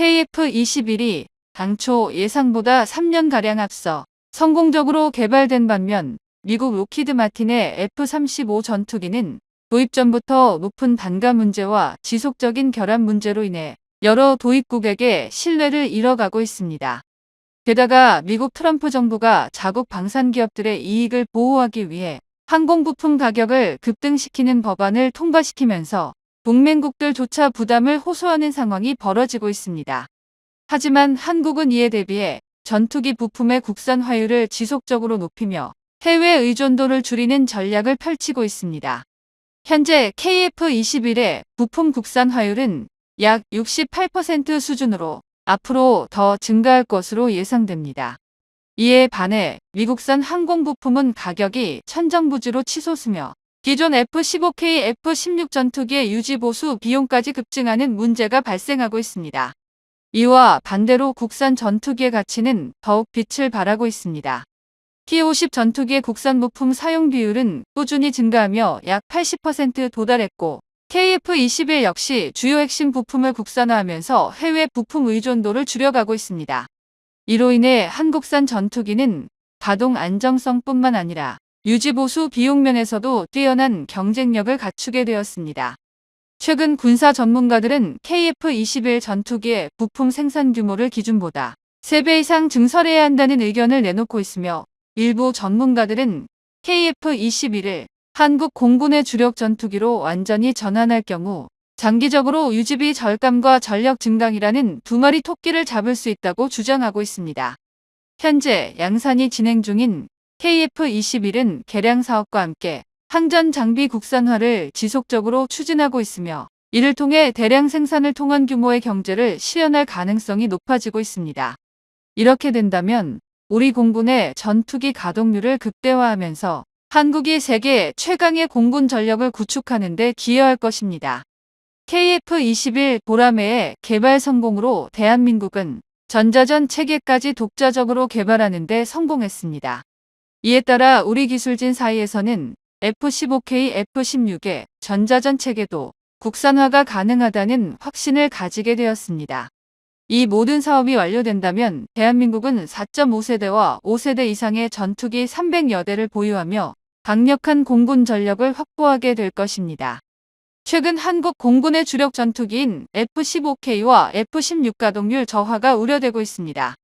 KF-21이 당초 예상보다 3년가량 앞서 성공적으로 개발된 반면 미국 로키드 마틴의 F-35 전투기는 도입 전부터 높은 단가 문제와 지속적인 결함 문제로 인해 여러 도입국에게 신뢰를 잃어가고 있습니다. 게다가 미국 트럼프 정부가 자국 방산 기업들의 이익을 보호하기 위해 항공 부품 가격을 급등시키는 법안을 통과시키면서 동맹국들조차 부담을 호소하는 상황이 벌어지고 있습니다. 하지만 한국은 이에 대비해 전투기 부품의 국산화율을 지속적으로 높이며 해외 의존도를 줄이는 전략을 펼치고 있습니다. 현재 KF-21의 부품 국산화율은 약 68% 수준으로 앞으로 더 증가할 것으로 예상됩니다. 이에 반해 미국산 항공 부품은 가격이 천정부지로 치솟으며 기존 F-15K, F-16 전투기의 유지보수 비용까지 급증하는 문제가 발생하고 있습니다. 이와 반대로 국산 전투기의 가치는 더욱 빛을 발하고 있습니다. T-50 전투기의 국산 부품 사용 비율은 꾸준히 증가하며 약 80% 도달했고 KF-21 역시 주요 핵심 부품을 국산화하면서 해외 부품 의존도를 줄여가고 있습니다. 이로 인해 한국산 전투기는 가동 안정성뿐만 아니라 유지보수 비용 면에서도 뛰어난 경쟁력을 갖추게 되었습니다. 최근 군사 전문가들은 KF-21 전투기의 부품 생산 규모를 기준보다 3배 이상 증설해야 한다는 의견을 내놓고 있으며 일부 전문가들은 KF-21을 한국 공군의 주력 전투기로 완전히 전환할 경우 장기적으로 유지비 절감과 전력 증강이라는 두 마리 토끼를 잡을 수 있다고 주장하고 있습니다. 현재 양산이 진행 중인 KF-21은 개량 사업과 함께 항전 장비 국산화를 지속적으로 추진하고 있으며 이를 통해 대량 생산을 통한 규모의 경제를 실현할 가능성이 높아지고 있습니다. 이렇게 된다면 우리 공군의 전투기 가동률을 극대화하면서 한국이 세계 최강의 공군 전력을 구축하는 데 기여할 것입니다. KF-21 보라매의 개발 성공으로 대한민국은 전자전 체계까지 독자적으로 개발하는 데 성공했습니다. 이에 따라 우리 기술진 사이에서는 F-15K, F-16의 전자전 체계도 국산화가 가능하다는 확신을 가지게 되었습니다. 이 모든 사업이 완료된다면 대한민국은 4.5세대와 5세대 이상의 전투기 300여 대를 보유하며 강력한 공군 전력을 확보하게 될 것입니다. 최근 한국 공군의 주력 전투기인 F-15K와 F-16 가동률 저하가 우려되고 있습니다.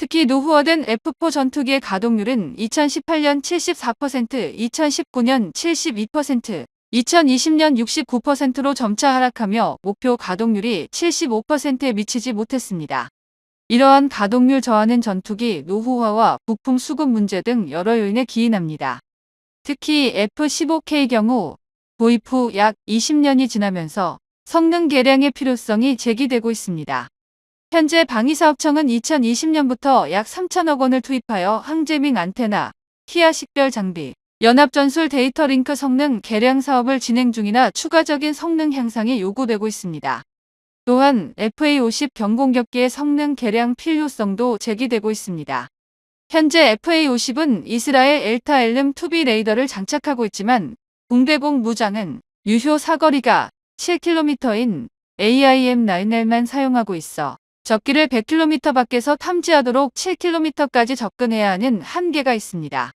특히 노후화된 F4 전투기의 가동률은 2018년 74%, 2019년 72%, 2020년 69%로 점차 하락하며 목표 가동률이 75%에 미치지 못했습니다. 이러한 가동률 저하는 전투기 노후화와 부품 수급 문제 등 여러 요인에 기인합니다. 특히 F-15K의 경우 도입 후 약 20년이 지나면서 성능 개량의 필요성이 제기되고 있습니다. 현재 방위사업청은 2020년부터 약 3천억 원을 투입하여 항제밍 안테나, 키아 식별 장비, 연합전술 데이터 링크 성능 개량 사업을 진행 중이나 추가적인 성능 향상이 요구되고 있습니다. 또한 FA50 경공격기의 성능 개량 필요성도 제기되고 있습니다. 현재 FA50은 이스라엘 엘타 엘름 2B 레이더를 장착하고 있지만 공대공 무장은 유효 사거리가 7km인 AIM-9L만 사용하고 있어 적기를 100km 밖에서 탐지하도록 7km까지 접근해야 하는 한계가 있습니다.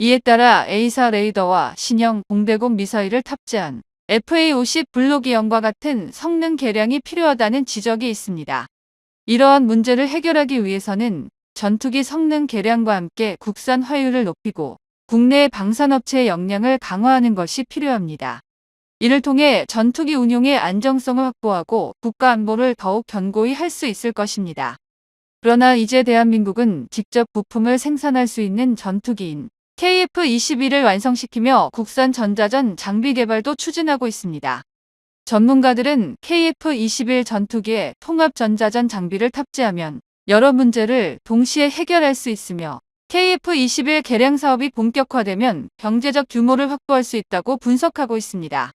이에 따라 A사 레이더와 신형 공대공 미사일을 탑재한 FA-50 블록이형과 같은 성능 개량이 필요하다는 지적이 있습니다. 이러한 문제를 해결하기 위해서는 전투기 성능 개량과 함께 국산 화율을 높이고 국내 방산업체의 역량을 강화하는 것이 필요합니다. 이를 통해 전투기 운용의 안정성을 확보하고 국가 안보를 더욱 견고히 할 수 있을 것입니다. 그러나 이제 대한민국은 직접 부품을 생산할 수 있는 전투기인 KF-21을 완성시키며 국산 전자전 장비 개발도 추진하고 있습니다. 전문가들은 KF-21 전투기에 통합 전자전 장비를 탑재하면 여러 문제를 동시에 해결할 수 있으며 KF-21 개량 사업이 본격화되면 경제적 규모를 확보할 수 있다고 분석하고 있습니다.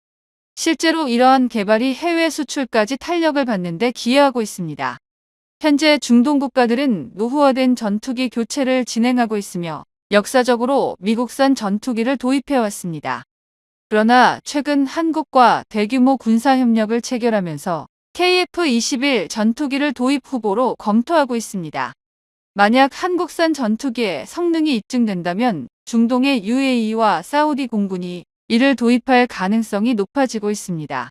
실제로 이러한 개발이 해외 수출까지 탄력을 받는데 기여하고 있습니다. 현재 중동 국가들은 노후화된 전투기 교체를 진행하고 있으며 역사적으로 미국산 전투기를 도입해왔습니다. 그러나 최근 한국과 대규모 군사협력을 체결하면서 KF-21 전투기를 도입 후보로 검토하고 있습니다. 만약 한국산 전투기의 성능이 입증된다면 중동의 UAE와 사우디 공군이 이를 도입할 가능성이 높아지고 있습니다.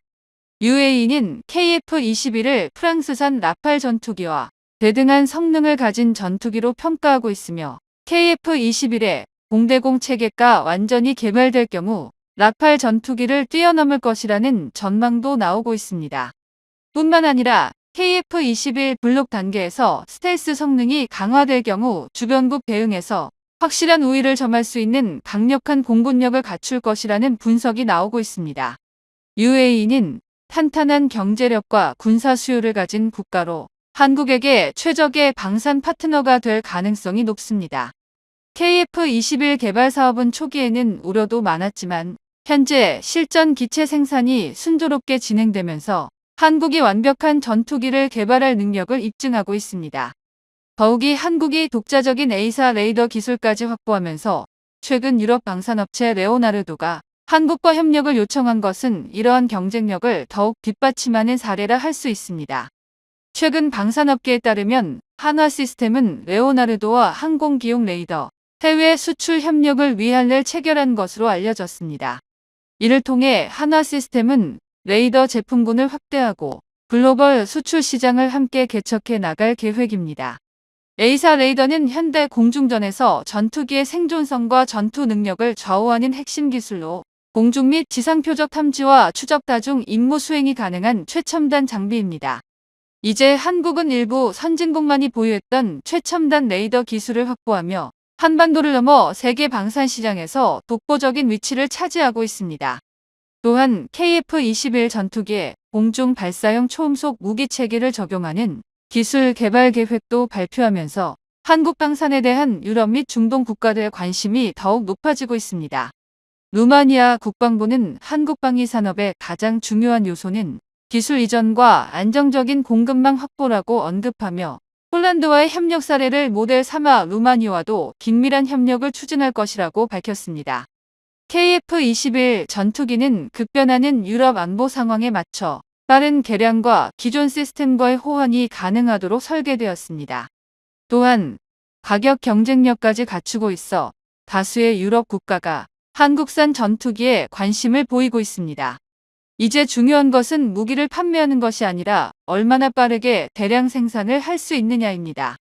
UAE는 KF-21을 프랑스산 라팔 전투기와 대등한 성능을 가진 전투기로 평가하고 있으며 KF-21의 공대공 체계가 완전히 개발될 경우 라팔 전투기를 뛰어넘을 것이라는 전망도 나오고 있습니다. 뿐만 아니라 KF-21 블록 단계에서 스텔스 성능이 강화될 경우 주변국 대응에서 확실한 우위를 점할 수 있는 강력한 공군력을 갖출 것이라는 분석이 나오고 있습니다. UAE는 탄탄한 경제력과 군사 수요를 가진 국가로 한국에게 최적의 방산 파트너가 될 가능성이 높습니다. KF-21 개발 사업은 초기에는 우려도 많았지만 현재 실전 기체 생산이 순조롭게 진행되면서 한국이 완벽한 전투기를 개발할 능력을 입증하고 있습니다. 더욱이 한국이 독자적인 A사 레이더 기술까지 확보하면서 최근 유럽 방산업체 레오나르도가 한국과 협력을 요청한 것은 이러한 경쟁력을 더욱 뒷받침하는 사례라 할 수 있습니다. 최근 방산업계에 따르면 한화 시스템은 레오나르도와 항공기용 레이더, 해외 수출 협력을 위한을 체결한 것으로 알려졌습니다. 이를 통해 한화 시스템은 레이더 제품군을 확대하고 글로벌 수출 시장을 함께 개척해 나갈 계획입니다. A사 레이더는 현대 공중전에서 전투기의 생존성과 전투 능력을 좌우하는 핵심 기술로 공중 및 지상 표적 탐지와 추적 다중 임무 수행이 가능한 최첨단 장비입니다. 이제 한국은 일부 선진국만이 보유했던 최첨단 레이더 기술을 확보하며 한반도를 넘어 세계 방산 시장에서 독보적인 위치를 차지하고 있습니다. 또한 KF-21 전투기에 공중 발사형 초음속 무기 체계를 적용하는 기술 개발 계획도 발표하면서 한국 방산에 대한 유럽 및 중동 국가들의 관심이 더욱 높아지고 있습니다. 루마니아 국방부는 한국 방위 산업의 가장 중요한 요소는 기술 이전과 안정적인 공급망 확보라고 언급하며 폴란드와의 협력 사례를 모델 삼아 루마니아와도 긴밀한 협력을 추진할 것이라고 밝혔습니다. KF-21 전투기는 급변하는 유럽 안보 상황에 맞춰 빠른 개량과 기존 시스템과의 호환이 가능하도록 설계되었습니다. 또한 가격 경쟁력까지 갖추고 있어 다수의 유럽 국가가 한국산 전투기에 관심을 보이고 있습니다. 이제 중요한 것은 무기를 판매하는 것이 아니라 얼마나 빠르게 대량 생산을 할 수 있느냐입니다.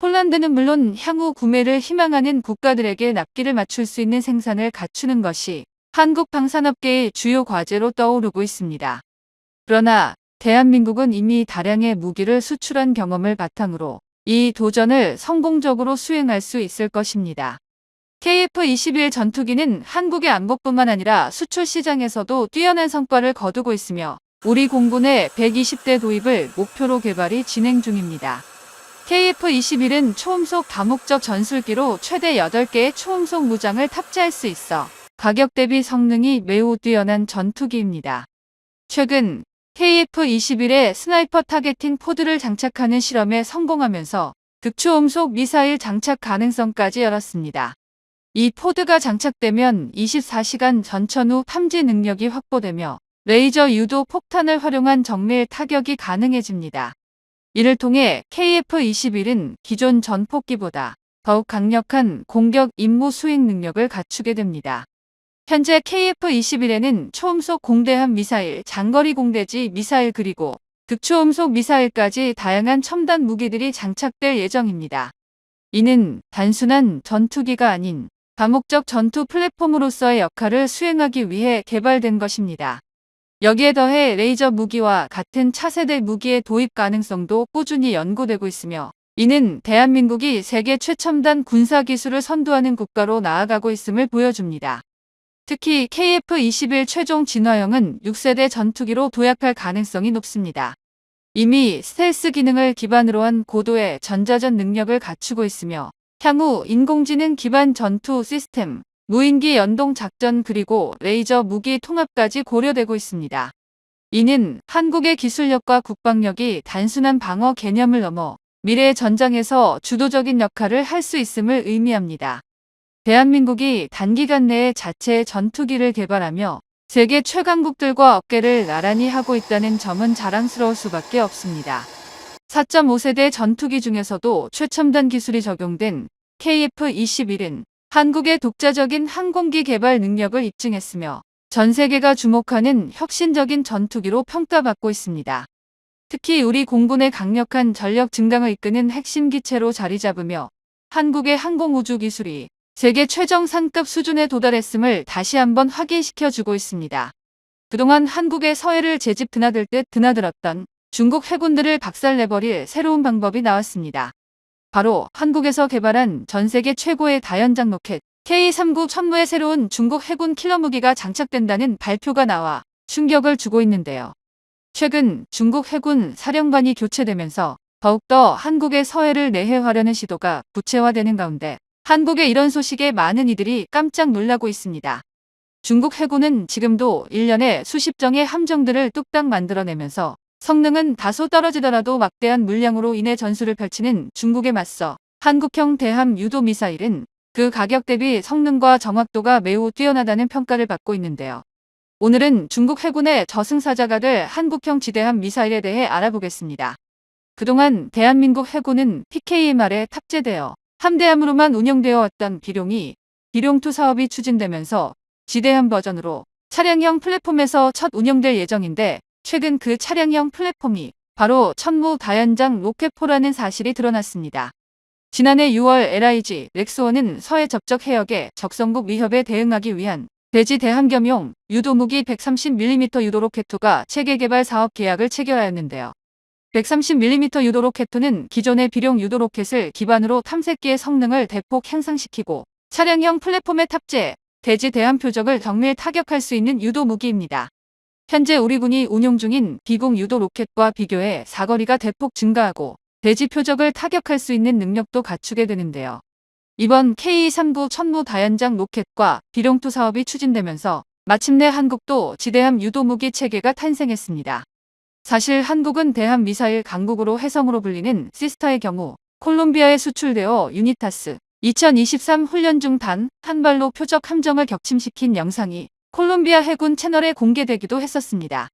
폴란드는 물론 향후 구매를 희망하는 국가들에게 납기를 맞출 수 있는 생산을 갖추는 것이 한국 방산업계의 주요 과제로 떠오르고 있습니다. 그러나 대한민국은 이미 다량의 무기를 수출한 경험을 바탕으로 이 도전을 성공적으로 수행할 수 있을 것입니다. KF-21 전투기는 한국의 안보뿐만 아니라 수출 시장에서도 뛰어난 성과를 거두고 있으며 우리 공군의 120대 도입을 목표로 개발이 진행 중입니다. KF-21은 초음속 다목적 전술기로 최대 8개의 초음속 무장을 탑재할 수 있어 가격 대비 성능이 매우 뛰어난 전투기입니다. 최근 KF-21의 스나이퍼 타겟팅 포드를 장착하는 실험에 성공하면서 극초음속 미사일 장착 가능성까지 열었습니다. 이 포드가 장착되면 24시간 전천 후 탐지 능력이 확보되며 레이저 유도 폭탄을 활용한 정밀 타격이 가능해집니다. 이를 통해 KF-21은 기존 전폭기보다 더욱 강력한 공격 임무 수행 능력을 갖추게 됩니다. 현재 KF-21에는 초음속 공대함 미사일, 장거리 공대지 미사일 그리고 극초음속 미사일까지 다양한 첨단 무기들이 장착될 예정입니다. 이는 단순한 전투기가 아닌 다목적 전투 플랫폼으로서의 역할을 수행하기 위해 개발된 것입니다. 여기에 더해 레이저 무기와 같은 차세대 무기의 도입 가능성도 꾸준히 연구되고 있으며 이는 대한민국이 세계 최첨단 군사 기술을 선도하는 국가로 나아가고 있음을 보여줍니다. 특히 KF-21 최종 진화형은 6세대 전투기로 도약할 가능성이 높습니다. 이미 스텔스 기능을 기반으로 한 고도의 전자전 능력을 갖추고 있으며 향후 인공지능 기반 전투 시스템, 무인기 연동 작전 그리고 레이저 무기 통합까지 고려되고 있습니다. 이는 한국의 기술력과 국방력이 단순한 방어 개념을 넘어 미래 전장에서 주도적인 역할을 할 수 있음을 의미합니다. 대한민국이 단기간 내에 자체 전투기를 개발하며 세계 최강국들과 어깨를 나란히 하고 있다는 점은 자랑스러울 수밖에 없습니다. 4.5세대 전투기 중에서도 최첨단 기술이 적용된 KF-21은 한국의 독자적인 항공기 개발 능력을 입증했으며 전 세계가 주목하는 혁신적인 전투기로 평가받고 있습니다. 특히 우리 공군의 강력한 전력 증강을 이끄는 핵심 기체로 자리 잡으며 한국의 항공우주 기술이 세계 최정 상급 수준에 도달했음을 다시 한번 확인시켜 주고 있습니다. 그동안 한국의 서해를 제집 드나들 듯 드나들었던 중국 해군들을 박살내버릴 새로운 방법이 나왔습니다. 바로 한국에서 개발한 전 세계 최고의 다연장 로켓 K-39 천무의 새로운 중국 해군 킬러 무기가 장착된다는 발표가 나와 충격을 주고 있는데요. 최근 중국 해군 사령관이 교체되면서 더욱더 한국의 서해를 내해하려는 시도가 구체화되는 가운데 한국의 이런 소식에 많은 이들이 깜짝 놀라고 있습니다. 중국 해군은 지금도 1년에 수십 정의 함정들을 뚝딱 만들어내면서 성능은 다소 떨어지더라도 막대한 물량으로 인해 전술을 펼치는 중국에 맞서 한국형 대함 유도 미사일은 그 가격 대비 성능과 정확도가 매우 뛰어나다는 평가를 받고 있는데요. 오늘은 중국 해군의 저승사자가 될 한국형 지대함 미사일에 대해 알아보겠습니다. 그동안 대한민국 해군은 PKMR에 탑재되어 함대함으로만 운영되어 왔던 비룡이 비룡2 사업이 추진되면서 지대함 버전으로 차량형 플랫폼에서 첫 운영될 예정인데 최근 그 차량형 플랫폼이 바로 천무 다연장 로켓포라는 사실이 드러났습니다. 지난해 6월 LIG 렉스원은 서해 접적 해역의 적성국 위협에 대응하기 위한 대지 대함겸용 유도무기 130mm 유도로켓2가 체계 개발 사업 계약을 체결하였는데요. 130mm 유도로켓2는 기존의 비룡 유도로켓을 기반으로 탐색기의 성능을 대폭 향상시키고 차량형 플랫폼에 탑재, 대지 대함 표적을 정밀 타격할 수 있는 유도 무기입니다. 현재 우리 군이 운용 중인 비공 유도 로켓과 비교해 사거리가 대폭 증가하고 대지 표적을 타격할 수 있는 능력도 갖추게 되는데요. 이번 K-39 천무 다연장 로켓과 비룡2 사업이 추진되면서 마침내 한국도 지대함 유도무기 체계가 탄생했습니다. 사실 한국은 대함 미사일 강국으로 해성으로 불리는 시스타의 경우 콜롬비아에 수출되어 유니타스 2023 훈련 중 단 한 발로 표적 함정을 격침시킨 영상이 콜롬비아 해군 채널에 공개되기도 했었습니다.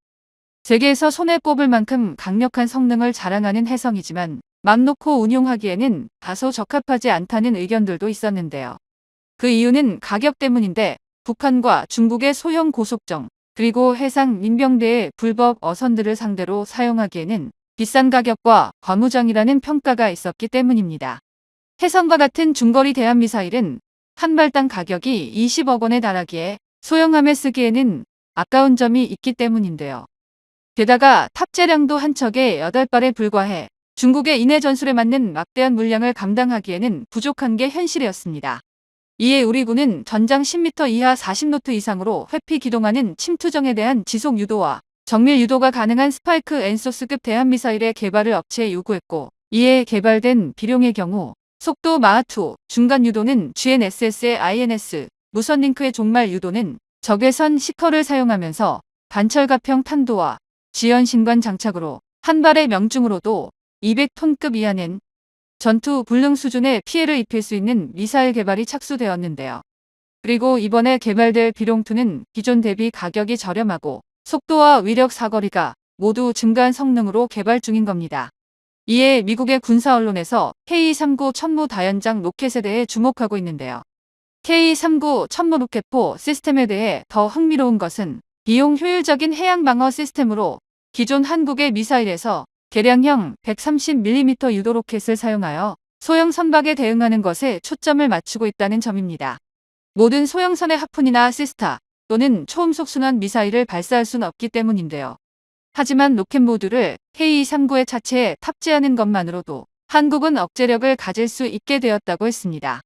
세계에서 손에 꼽을 만큼 강력한 성능을 자랑하는 해성이지만 맘 놓고 운용하기에는 다소 적합하지 않다는 의견들도 있었는데요. 그 이유는 가격 때문인데 북한과 중국의 소형 고속정 그리고 해상 민병대의 불법 어선들을 상대로 사용하기에는 비싼 가격과 과무장이라는 평가가 있었기 때문입니다. 해성과 같은 중거리 대한미사일은 한 발당 가격이 20억 원에 달하기에 소형함에 쓰기에는 아까운 점이 있기 때문인데요. 게다가 탑재량도 한 척에 8발에 불과해 중국의 인해 전술에 맞는 막대한 물량을 감당하기에는 부족한 게 현실이었습니다. 이에 우리 군은 전장 10m 이하 40노트 이상으로 회피 기동하는 침투정에 대한 지속 유도와 정밀 유도가 가능한 스파이크 엔소스급 대한미사일의 개발을 업체에 요구했고 이에 개발된 비룡의 경우 속도 마하2 중간 유도는 GNSS의 INS 무선 링크의 종말 유도는 적외선 시커를 사용하면서 반철갑형 탄도와 지연 신관 장착으로 한 발의 명중으로도 200톤급 이하는 전투 불능 수준의 피해를 입힐 수 있는 미사일 개발이 착수되었는데요. 그리고 이번에 개발될 비룡2는 기존 대비 가격이 저렴하고 속도와 위력 사거리가 모두 증가한 성능으로 개발 중인 겁니다. 이에 미국의 군사 언론에서 K-39 천무 다연장 로켓에 대해 주목하고 있는데요. K-39 천무 로켓포 시스템에 대해 더 흥미로운 것은 비용 효율적인 해양 방어 시스템으로 기존 한국의 미사일에서 개량형 130mm 유도 로켓을 사용하여 소형 선박에 대응하는 것에 초점을 맞추고 있다는 점입니다. 모든 소형선의 하푼이나 시스타 또는 초음속 순환 미사일을 발사할 수는 없기 때문인데요. 하지만 로켓 모듈을 K-39의 차체에 탑재하는 것만으로도 한국은 억제력을 가질 수 있게 되었다고 했습니다.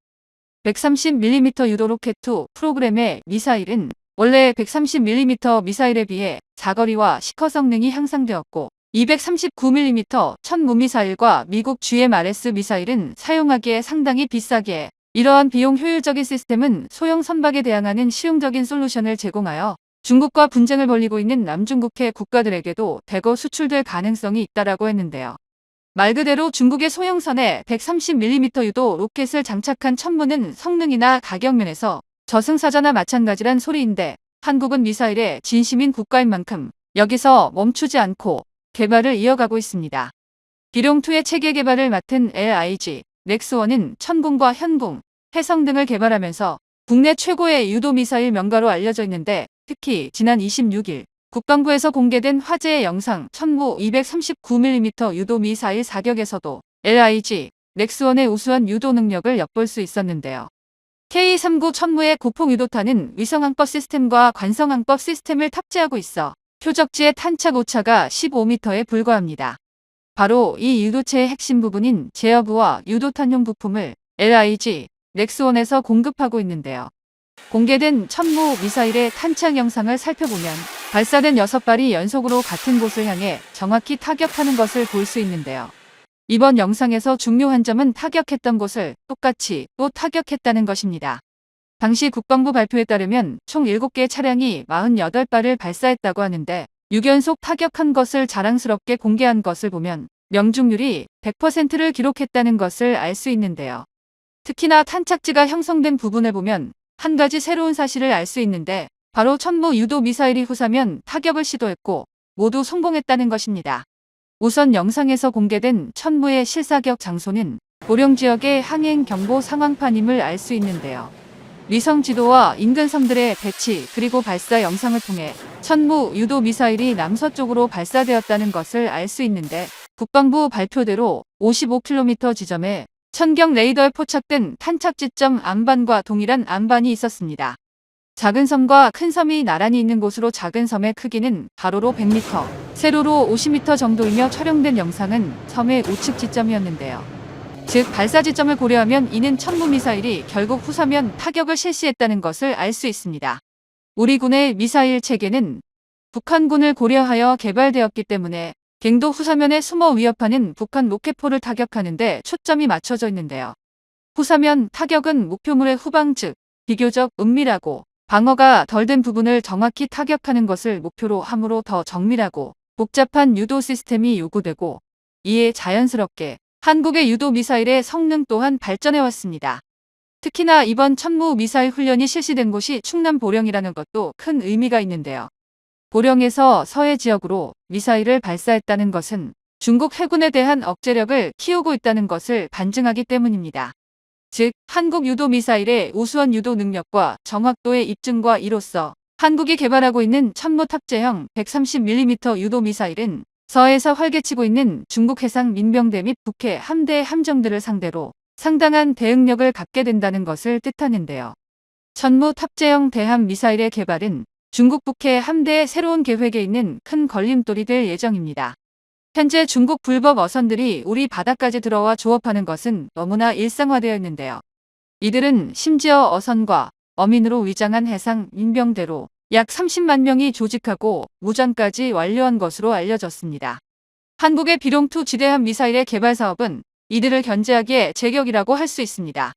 130mm 유도 로켓2 프로그램의 미사일은 원래 130mm 미사일에 비해 사거리와 시커 성능이 향상되었고 239mm 천무 미사일과 미국 GMRS 미사일은 사용하기에 상당히 비싸게 이러한 비용 효율적인 시스템은 소형 선박에 대항하는 실용적인 솔루션을 제공하여 중국과 분쟁을 벌이고 있는 남중국해 국가들에게도 대거 수출될 가능성이 있다라고 했는데요. 말 그대로 중국의 소형선에 130mm 유도 로켓을 장착한 천무는 성능이나 가격 면에서 저승사자나 마찬가지란 소리인데 한국은 미사일에 진심인 국가인 만큼 여기서 멈추지 않고 개발을 이어가고 있습니다. 비룡2의 체계 개발을 맡은 LIG, 넥스원은 천궁과 현궁, 해성 등을 개발하면서 국내 최고의 유도 미사일 명가로 알려져 있는데 특히 지난 26일 국방부에서 공개된 화제의 영상 천무 239mm 유도 미사일 사격에서도 LIG, 넥스원의 우수한 유도 능력을 엿볼 수 있었는데요. K39 천무의 고폭 유도탄은 위성항법 시스템과 관성항법 시스템을 탑재하고 있어 표적지의 탄착 오차가 15m에 불과합니다. 바로 이 유도체의 핵심 부분인 제어부와 유도탄용 부품을 LIG, 넥스원에서 공급하고 있는데요. 공개된 천무 미사일의 탄착 영상을 살펴보면 발사된 6발이 연속으로 같은 곳을 향해 정확히 타격하는 것을 볼 수 있는데요. 이번 영상에서 중요한 점은 타격했던 곳을 똑같이 또 타격했다는 것입니다. 당시 국방부 발표에 따르면 총 7개 차량이 48발을 발사했다고 하는데 6연속 타격한 것을 자랑스럽게 공개한 것을 보면 명중률이 100%를 기록했다는 것을 알 수 있는데요. 특히나 탄착지가 형성된 부분을 보면 한 가지 새로운 사실을 알 수 있는데 바로 천무 유도 미사일이 후사면 타격을 시도했고 모두 성공했다는 것입니다. 우선 영상에서 공개된 천무의 실사격 장소는 보령 지역의 항행 경보 상황판임을 알 수 있는데요. 위성 지도와 인근 섬들의 배치 그리고 발사 영상을 통해 천무 유도 미사일이 남서쪽으로 발사되었다는 것을 알 수 있는데 국방부 발표대로 55km 지점에 천경 레이더에 포착된 탄착 지점 안반과 동일한 안반이 있었습니다. 작은 섬과 큰 섬이 나란히 있는 곳으로 작은 섬의 크기는 가로로 100m, 세로로 50m 정도이며 촬영된 영상은 섬의 우측 지점이었는데요. 즉 발사 지점을 고려하면 이는 천무 미사일이 결국 후사면 타격을 실시했다는 것을 알 수 있습니다. 우리 군의 미사일 체계는 북한군을 고려하여 개발되었기 때문에 갱도 후사면에 숨어 위협하는 북한 로켓포를 타격하는데 초점이 맞춰져 있는데요. 후사면 타격은 목표물의 후방 즉 비교적 은밀하고 방어가 덜 된 부분을 정확히 타격하는 것을 목표로 함으로 더 정밀하고 복잡한 유도 시스템이 요구되고 이에 자연스럽게 한국의 유도 미사일의 성능 또한 발전해 왔습니다. 특히나 이번 천무 미사일 훈련이 실시된 곳이 충남 보령이라는 것도 큰 의미가 있는데요. 보령에서 서해 지역으로 미사일을 발사했다는 것은 중국 해군에 대한 억제력을 키우고 있다는 것을 반증하기 때문입니다. 즉, 한국 유도 미사일의 우수한 유도 능력과 정확도의 입증과 이로써 한국이 개발하고 있는 천무 탑재형 130mm 유도 미사일은 서해에서 활개치고 있는 중국 해상 민병대 및 북해 함대 함정들을 상대로 상당한 대응력을 갖게 된다는 것을 뜻하는데요. 천무 탑재형 대함 미사일의 개발은 중국 북해 함대의 새로운 계획에 있는 큰 걸림돌이 될 예정입니다. 현재 중국 불법 어선들이 우리 바다까지 들어와 조업하는 것은 너무나 일상화되어 있는데요. 이들은 심지어 어선과 어민으로 위장한 해상 민병대로 약 30만 명이 조직하고 무장까지 완료한 것으로 알려졌습니다. 한국의 비룡2 지대함 미사일의 개발 사업은 이들을 견제하기에 제격이라고 할 수 있습니다.